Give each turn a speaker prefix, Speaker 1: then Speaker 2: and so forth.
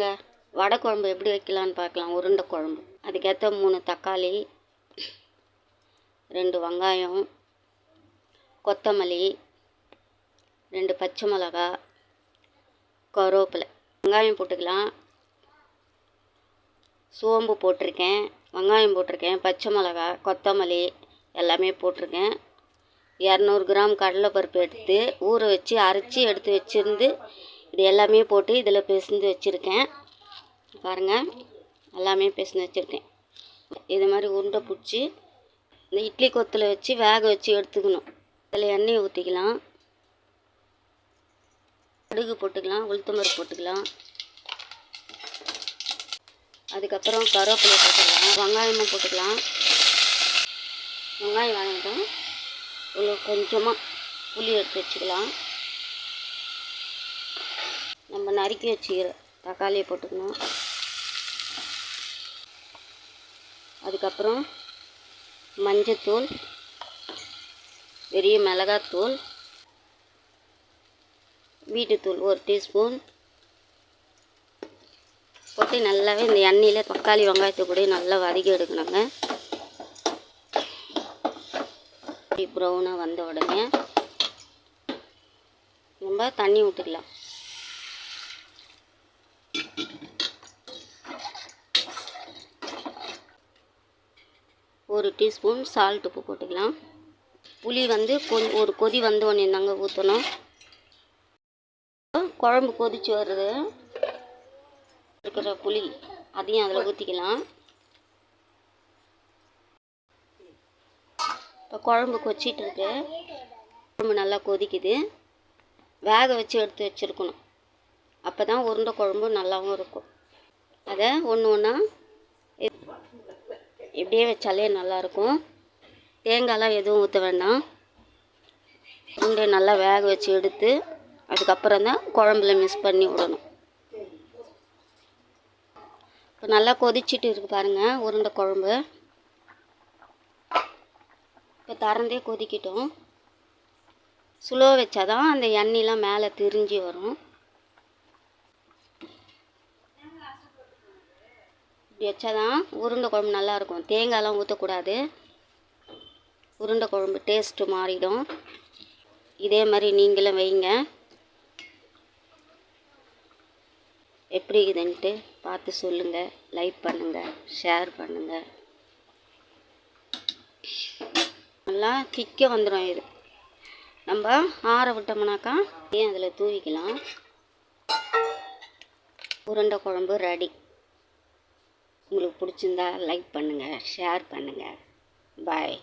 Speaker 1: வாங்க. வடை குழம்பு எப்படி வைக்கலான்னு பார்க்கலாம். உருண்டை குழம்பு. அதுக்கேற்ற மூணு தக்காளி ரெண்டு வெங்காயம் கொத்தமல்லி ரெண்டு பச்சை மிளகா கருவேப்பிலை. வெங்காயம் போட்டுக்கலாம். சோம்பு போட்டிருக்கேன். வெங்காயம் போட்டிருக்கேன். பச்சை மிளகா கொத்தமல்லி எல்லாமே போட்டிருக்கேன். இரநூறு கிராம் கடலைப்பருப்பு எடுத்து ஊற வச்சு அரைச்சி எடுத்து வச்சுருந்து இது எல்லாமே போட்டு இதில் பிசைஞ்சு வச்சுருக்கேன். பாருங்கள் எல்லாமே பிசைஞ்சு வச்சுருக்கேன். இது மாதிரி உருண்டை பிடிச்சி இந்த இட்லி கொத்தில் வச்சு வேக வச்சு எடுத்துக்கணும். அதில் எண்ணெய் ஊற்றிக்கலாம். கடுகு போட்டுக்கலாம் உளுத்தம்பருப்பு போட்டுக்கலாம். அதுக்கப்புறம் கருவேப்பிலை போட்டுக்கலாம் வெங்காயமும் போட்டுக்கலாம். வெங்காயம் வாங்கிட்டோம். இவ்வளோ கொஞ்சமாக புளி எடுத்து வச்சுக்கலாம். நம்ம நறுக்கி வச்சுக்கிற தக்காளியை போட்டுக்கணும். அதுக்கப்புறம் மஞ்சத்தூள் பெரிய மிளகாத்தூள் வீட்டுத்தூள் ஒரு டீஸ்பூன். போட்டு நல்லாவே இந்த எண்ணெயில் தக்காளி வெங்காயத்தை கூட நல்லா வதக்கி எடுக்கணுங்க. ப்ரௌனாக வந்த உடனே நம்ம தண்ணி ஊற்றிக்கலாம் ஒரு டீஸ்பூன் சால்ட் உப்பு போட்டுக்கலாம். புளி வந்து கொ ஒரு கொதி வந்த ஒன்று தாங்க ஊற்றணும் குழம்பு கொதிச்சு வருது. இருக்கிற புளி அதையும் அதில் ஊற்றிக்கலாம் இப்போ குழம்பு கொச்சிட்டு இருக்கு. குழம்பு நல்லா கொதிக்குது. வேக வச்சு எடுத்து வச்சுருக்கணும். அப்போ தான் உருண்டை குழம்பு நல்லாவும் இருக்கும். அதை ஒன்று ஒன்றா இப்படியே வச்சாலே நல்லாயிருக்கும். தேங்காயெலாம் எதுவும் ஊற்ற வேண்டாம். உருண்டை நல்லா வேக வச்சு எடுத்து அதுக்கப்புறம் தான் குழம்புல மிக்ஸ் பண்ணி விடணும். இப்போ நல்லா கொதிச்சிட்டு இருக்கு பாருங்கள் உருண்டை குழம்பு. இப்போ திறந்தே கொதிக்கிட்டோம். ஸ்லோ வச்சாதான் அந்த எண்ணெயெலாம் மேலே திரிஞ்சு வரும். இப்படி வச்சாதான் உருண்டை குழம்பு நல்லாயிருக்கும். தேங்காயெலாம் ஊற்றக்கூடாது உருண்டை குழம்பு டேஸ்ட்டு மாறிடும். இதே மாதிரி நீங்களும் வைங்க. எப்படி இருக்குதுன்ட்டு பார்த்து சொல்லுங்கள் லைக் பண்ணுங்கள் ஷேர் பண்ணுங்கள் நல்லா திக்க வந்துடும் இது. நம்ம ஆற விட்டோம்னாக்கா ஏன் அதில் தூவிக்கலாம்? உருண்டை குழம்பு ரெடி உங்களுக்கு பிடிச்சிருந்தா லைக் பண்ணுங்கள் ஷேர் பண்ணுங்கள் பாய்